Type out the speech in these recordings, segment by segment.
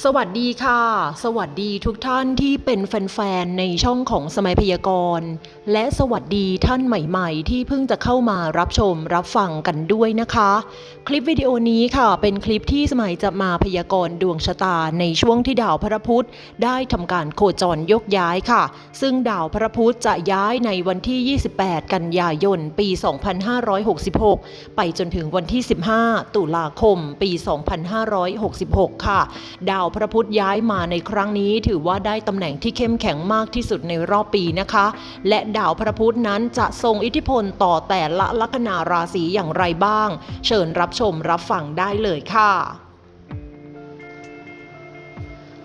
สวัสดีค่ะ สวัสดีทุกท่านที่เป็นแฟนๆ ในช่องของสมัยพยากรณ์ และสวัสดีท่านใหม่ๆ ที่เพิ่งจะเข้ามารับชมรับฟังกันด้วยนะคะ คลิปวิดีโอนี้ค่ะ เป็นคลิปที่สมัยจะมาพยากรณ์ดวงชะตาในช่วงที่ดาวพระพุธได้ทำการโคจรยกย้ายค่ะ ซึ่งดาวพระพุธจะย้ายในวันที่ 28 กันยายน ปี 2566 ไปจนถึงวันที่ 15 ตุลาคม ปี 2566 ค่ะ ดาวาวพระพุธย้ายมาในครั้งนี้ถือว่าได้ตำแหน่งที่เข้มแข็งมากที่สุดในรอบปีนะคะ และดาวพระพุธนั้นจะทรงอิทธิพลต่อแต่ละลัคนาราศีอย่างไรบ้าง เชิญรับชมรับฟังได้เลยค่ะ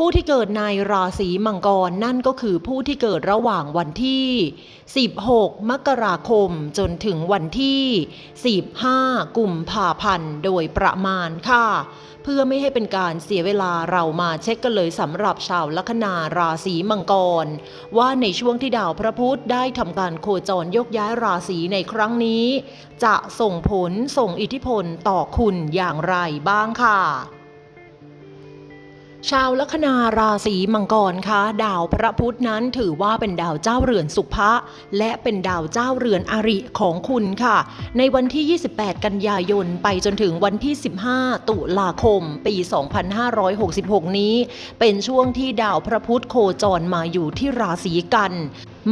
ผู้ที่เกิดในราศีมังกรนั่นก็คือผู้ที่เกิดระหว่างวันที่ 16 มกราคมจนถึงวันที่ 15 กุมภาพันธ์โดยประมาณค่ะ เพื่อไม่ให้เป็นการเสียเวลาเรามาเช็คกันเลยสำหรับชาวลัคนาราศีมังกร ว่าในช่วงที่ดาวพระพุธได้ทำการโคจรยกย้ายราศีในครั้งนี้ จะส่งผลส่งอิทธิพลต่อคุณอย่างไรบ้างค่ะ ชาวลัคนาราศีมังกรคะดาวพระพุธนั้นถือว่าเป็นดาวเจ้าเรือนสุภะและเป็นดาวเจ้าเรือนอริของคุณค่ะ ในวันที่ 28 กันยายนไปจนถึงวันที่ 15 ตุลาคม ปี 2566 นี้ เป็นช่วงที่ดาวพระพุธโคจรมาอยู่ที่ราศีกัน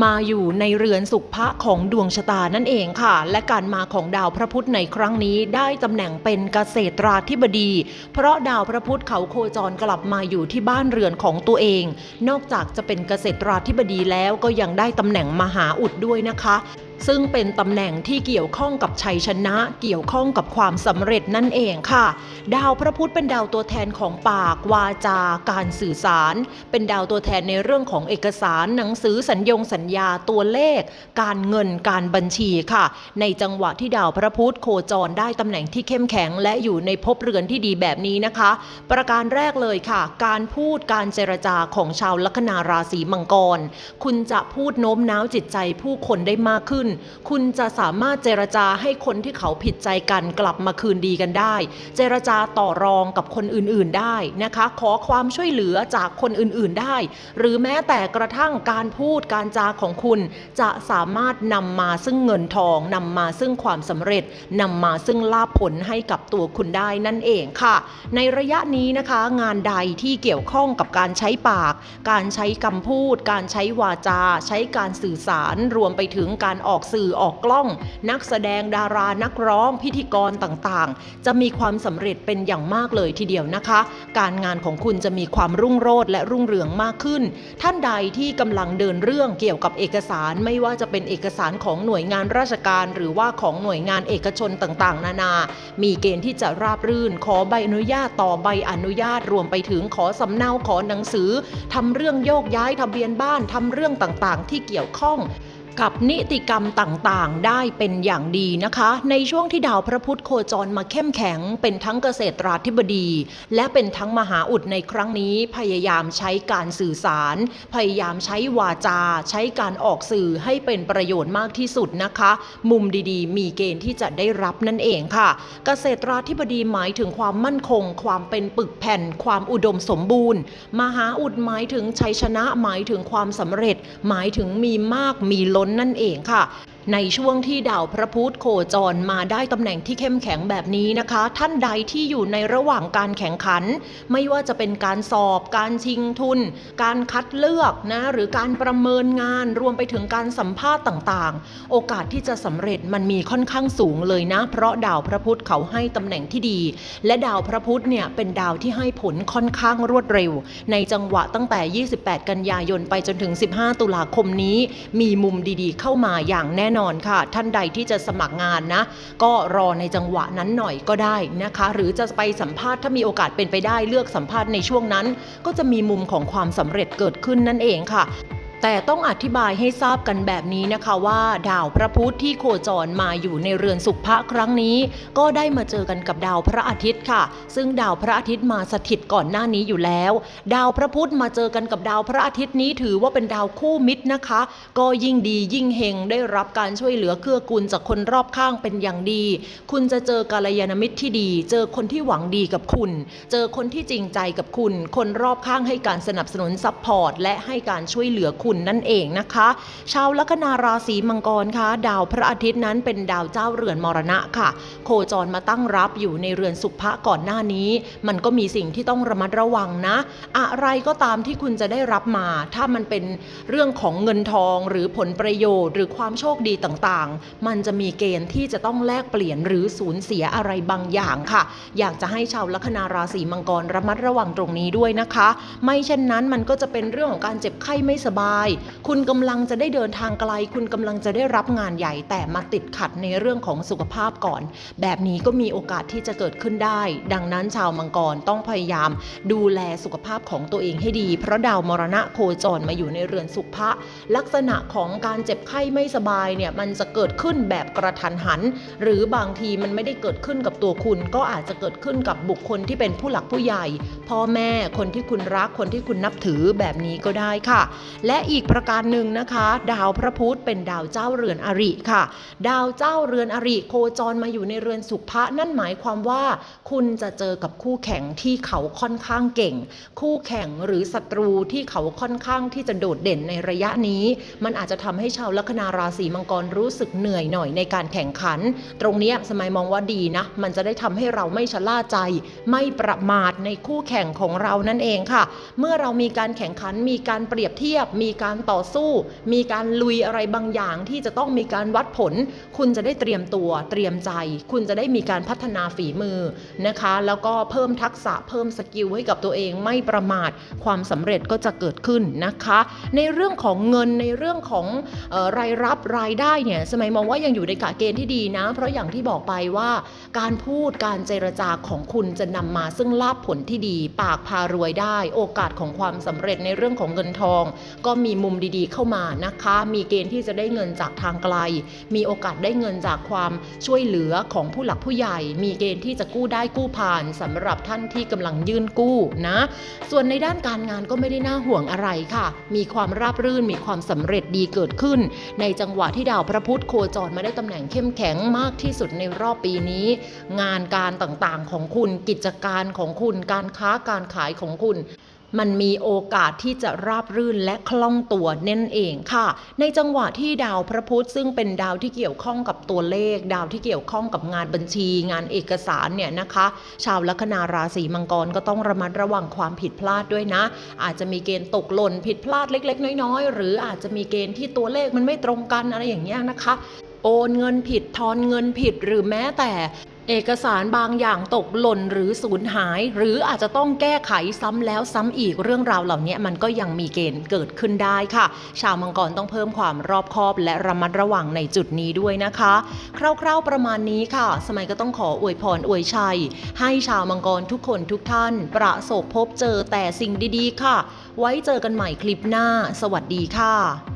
มาอยู่ในเรือนสุภะของดวงชะตานั่นเองค่ะ และการมาของดาวพระพุธในครั้งนี้ได้ตำแหน่งเป็นเกษตราธิบดี เพราะดาวพระพุธเขาโคจรกลับมาอยู่ที่บ้านเรือนของตัวเอง นอกจากจะเป็นเกษตราธิบดีแล้วก็ยังได้ตำแหน่งมหาอุดด้วยนะคะซึ่งเป็นตำแหน่งที่เกี่ยวข้องกับชัยชนะ เกี่ยวข้องกับความสำเร็จนั่นเองค่ะ ดาวพระพุธเป็นดาวตัวแทนของปาก วาจา การสื่อสาร เป็นดาวตัวแทนในเรื่องของเอกสาร หนังสือสัญญงสัญญาตัวเลข การเงินการบัญชีค่ะ ในจังหวะที่ดาวพระพุธโคจรได้ตำแหน่งที่เข้มแข็ง และอยู่ในภพเรือนที่ดีแบบนี้นะคะ ประการแรกเลยค่ะ การพูดการเจรจาของชาวลัคนาราศีมังกร คุณจะพูดโน้มน้าวจิตใจผู้คนได้มากขึ้นคุณจะสามารถเจรจาให้คนที่เขาผิดใจกันกลับมาคืนดีกันได้ เจรจาต่อรองกับคนอื่นๆได้นะคะ ขอความช่วยเหลือจากคนอื่นๆได้ หรือแม้แต่กระทั่งการพูดการจาของคุณ จะสามารถนำมาซึ่งเงินทองนำมาซึ่งความสำเร็จนำมาซึ่งลาภผลให้กับตัวคุณได้นั่นเองค่ะ ในระยะนี้นะคะงานใดที่เกี่ยวข้องกับการใช้ปาก การใช้คำพูด การใช้วาจา ใช้การสื่อสารรวมไปถึงการออกอกสื่อออกกล้อง นักแสดงดารานักร้องพิธีกรต่างๆ จะมีความสำเร็จเป็นอย่างมากเลยทีเดียวนะคะ การงานของคุณจะมีความรุ่งโรจน์และรุ่งเรืองมากขึ้น ท่านใดที่กำลังเดินเรื่องเกี่ยวกับเอกสารไม่ว่าจะเป็นเอกสารของหน่วยงานราชการ หรือว่าของหน่วยงานเอกชนต่างๆ นานา มีเกณฑ์ที่จะราบรื่น ขอใบอนุญาตต่อใบอนุญาตรวมไปถึงขอสำเนาขอหนังสือทำเรื่องโยกย้ายทะเบียนบ้านทำเรื่องต่างๆ ที่เกี่ยวข้อง กับนิติกรรมต่างๆ ได้เป็นอย่างดีนะคะ ในช่วงที่ดาวพระพุธโคจรมาเข้มแข็ง เป็นทั้งเกษตราธิบดี และเป็นทั้งมหาอุดในครั้งนี้พยายามใช้การสื่อสาร พยายามใช้วาจา ใช้การออกสื่อให้เป็นประโยชน์มากที่สุดนะคะ มุมดีๆ มีเกณฑ์ที่จะได้รับนั่นเองค่ะ เกษตราธิบดีหมายถึงความมั่นคง ความเป็นปึกแผ่น ความอุดมสมบูรณ์ มหาอุดหมายถึงชัยชนะหมายถึงความสำเร็จ หมายถึงมีมากมีล้นนั่นเองค่ะ ในช่วงที่ดาวพระพุธโคจรมาได้ตำแหน่งที่เข้มแข็งแบบนี้นะคะ ท่านใดที่อยู่ในระหว่างการแข่งขัน ไม่ว่าจะเป็นการสอบ การชิงทุน การคัดเลือกนะหรือการประเมินงานรวมไปถึงการสัมภาษณ์ต่างๆ โอกาสที่จะสำเร็จมันมีค่อนข้างสูงเลยนะ เพราะดาวพระพุธเขาให้ตำแหน่งที่ดี และดาวพระพุธเนี่ยเป็นดาวที่ให้ผลค่อนข้างรวดเร็ว ในจังหวะตั้งแต่ 28 กันยายนไปจนถึง 15 ตุลาคมนี้ มีมุมดีๆ เข้ามาอย่างแน่นอนค่ะ ท่านใดที่จะสมัครงานนะ ก็รอในจังหวะนั้นหน่อยก็ได้นะคะ หรือจะไปสัมภาษณ์ถ้ามีโอกาสเป็นไปได้เลือกสัมภาษณ์ในช่วงนั้น ก็จะมีมุมของความสำเร็จเกิดขึ้นนั่นเองค่ะ แต่ต้องอธิบายให้ทราบกันแบบนี้นะคะว่า ดาวพระพุธที่โคจรมาอยู่ในเรือนสุขภะครั้งนี้ ก็ได้มาเจอกันกับดาวพระอาทิตย์ค่ะ ซึ่งดาวพระอาทิตย์มาสถิตก่อนหน้านี้อยู่แล้ว ดาวพระพุธมาเจอกันกับดาวพระอาทิตย์นี้ถือว่าเป็นดาวคู่มิตรนะคะ ก็ยิ่งดียิ่งเฮงได้รับการช่วยเหลือเกื้อกูลจากคนรอบข้างเป็นอย่างดี คุณจะเจอกาลยานมิตรที่ดี เจอคนที่หวังดีกับคุณ เจอคนที่จริงใจกับคุณ คนรอบข้างให้การสนับสนุนซัพพอร์ตและให้การช่วยเหลือคุณนั่นเองนะคะ ชาวลัคนาราศีมังกรคะดาวพระอาทิตย์นั้นเป็นดาวเจ้าเรือนมรณะค่ะ โคจรมาตั้งรับอยู่ในเรือนสุภะก่อนหน้านี้ มันก็มีสิ่งที่ต้องระมัดระวังนะ อะไรก็ตามที่คุณจะได้รับมา ถ้ามันเป็นเรื่องของเงินทองหรือผลประโยชน์ หรือความโชคดีต่างๆ มันจะมีเกณฑ์ที่จะต้องแลกเปลี่ยนหรือสูญเสียอะไรบางอย่างค่ะ อยากจะให้ชาวลัคนาราศีมังกรระมัดระวังตรงนี้ด้วยนะคะ ไม่เช่นนั้นมันก็จะเป็นเรื่องของการเจ็บไข้ไม่สบายคุณกำลังจะได้เดินทางไกล คุณกำลังจะได้รับงานใหญ่ แต่มาติดขัดในเรื่องของสุขภาพก่อน แบบนี้ก็มีโอกาสที่จะเกิดขึ้นได้ ดังนั้นชาวมังกรต้องพยายาม ดูแลสุขภาพของตัวเองให้ดี เพราะดาวมรณะโคจรมาอยู่ในเรือนสุภะลักษณะของการเจ็บไข้ไม่สบายเนี่ยมันจะเกิดขึ้นแบบกระทันหัน หรือบางทีมันไม่ได้เกิดขึ้นกับตัวคุณ ก็อาจจะเกิดขึ้นกับบุคคลที่เป็นผู้หลักผู้ใหญ่ พ่อแม่คนที่คุณรักคนที่คุณนับถือแบบนี้ก็ได้ค่ะ และอีกประการหนึ่งนะคะ ดาวพระพุธเป็นดาวเจ้าเรือนอริค่ะ ดาวเจ้าเรือนอริโคจรมาอยู่ในเรือนสุภะนั่นหมายความว่า คุณจะเจอกับคู่แข่งที่เขาค่อนข้างเก่ง คู่แข่งหรือศัตรูที่เขาค่อนข้างที่จะโดดเด่นในระยะนี้ มันอาจจะทำให้ชาวลัคนาราศีมังกรรู้สึกเหนื่อยหน่อยในการแข่งขัน ตรงนี้สมัยมองว่าดีนะ มันจะได้ทำให้เราไม่ชะล่าใจ ไม่ประมาทในคู่แข่งของเรานั่นเองค่ะ เมื่อเรามีการแข่งขันมีการเปรียบเทียบมีการต่อสู้ มีการลุยอะไรบางอย่างที่จะต้องมีการวัดผล คุณจะได้เตรียมตัวเตรียมใจ คุณจะได้มีการพัฒนาฝีมือนะคะ แล้วก็เพิ่มทักษะเพิ่มสกิลให้กับตัวเองไม่ประมาทความสำเร็จก็จะเกิดขึ้นนะคะ ในเรื่องของเงินในเรื่องของออรายรับรายได้เนี่ยสมัยมองว่ายังอยู่ในกะเกณฑ์ที่ดีนะ เพราะอย่างที่บอกไปว่า การพูดการเจรจาของคุณจะนำมาซึ่งลาภผลที่ดี ปากพารวยได้ โอกาสของความสำเร็จในเรื่องของเงินทอง ก็มีมุมดีๆ เข้ามานะคะ มีเกณฑ์ที่จะได้เงินจากทางไกล มีโอกาสได้เงินจากความช่วยเหลือของผู้หลักผู้ใหญ่ มีเกณฑ์ที่จะกู้ได้กู้ผ่านสำหรับท่านที่กำลังยื่นกู้นะ ส่วนในด้านการงานก็ไม่ได้น่าห่วงอะไรค่ะ มีความราบรื่น มีความสำเร็จดีเกิดขึ้น ในจังหวะที่ดาวพระพุธโคจรมาได้ตำแหน่งเข้มแข็งมากที่สุดในรอบปีนี้ งานการต่างๆของคุณกิจการของคุณ การค้าการขายของคุณ มันมีโอกาสที่จะราบรื่นและคล่องตัวเน่นเองค่ะ ในจังหวะที่ดาวพระพุธซึ่งเป็นดาวที่เกี่ยวข้องกับตัวเลข ดาวที่เกี่ยวข้องกับงานบัญชี งานเอกสารเนี่ยนะคะ ชาวลัคนาราศีมังกรก็ต้องระมัดระวังความผิดพลาดด้วยนะ อาจจะมีเกณฑ์ตกหล่นผิดพลาดเล็ก ๆ น้อย ๆ หรืออาจจะมีเกณฑ์ที่ตัวเลขมันไม่ตรงกันอะไรอย่างเงี้ยนะคะ โอนเงินผิดทอนเงินผิดหรือแม้แต่ เอกสารบางอย่างตกหล่นหรือสูญหาย หรืออาจจะต้องแก้ไขซ้ำแล้วซ้ำอีกเรื่องราวเหล่านี้มันก็ยังมีเกณฑ์เกิดขึ้นได้ค่ะ ชาวมังกรต้องเพิ่มความรอบคอบและระมัดระวังในจุดนี้ด้วยนะคะ คร่าวๆประมาณนี้ค่ะ สมัยก็ต้องขออวยพรอวยชัย ให้ชาวมังกรทุกคนทุกท่าน ประสบพบเจอแต่สิ่งดีๆ ค่ะ ไว้เจอกันใหม่คลิปหน้า สวัสดีค่ะ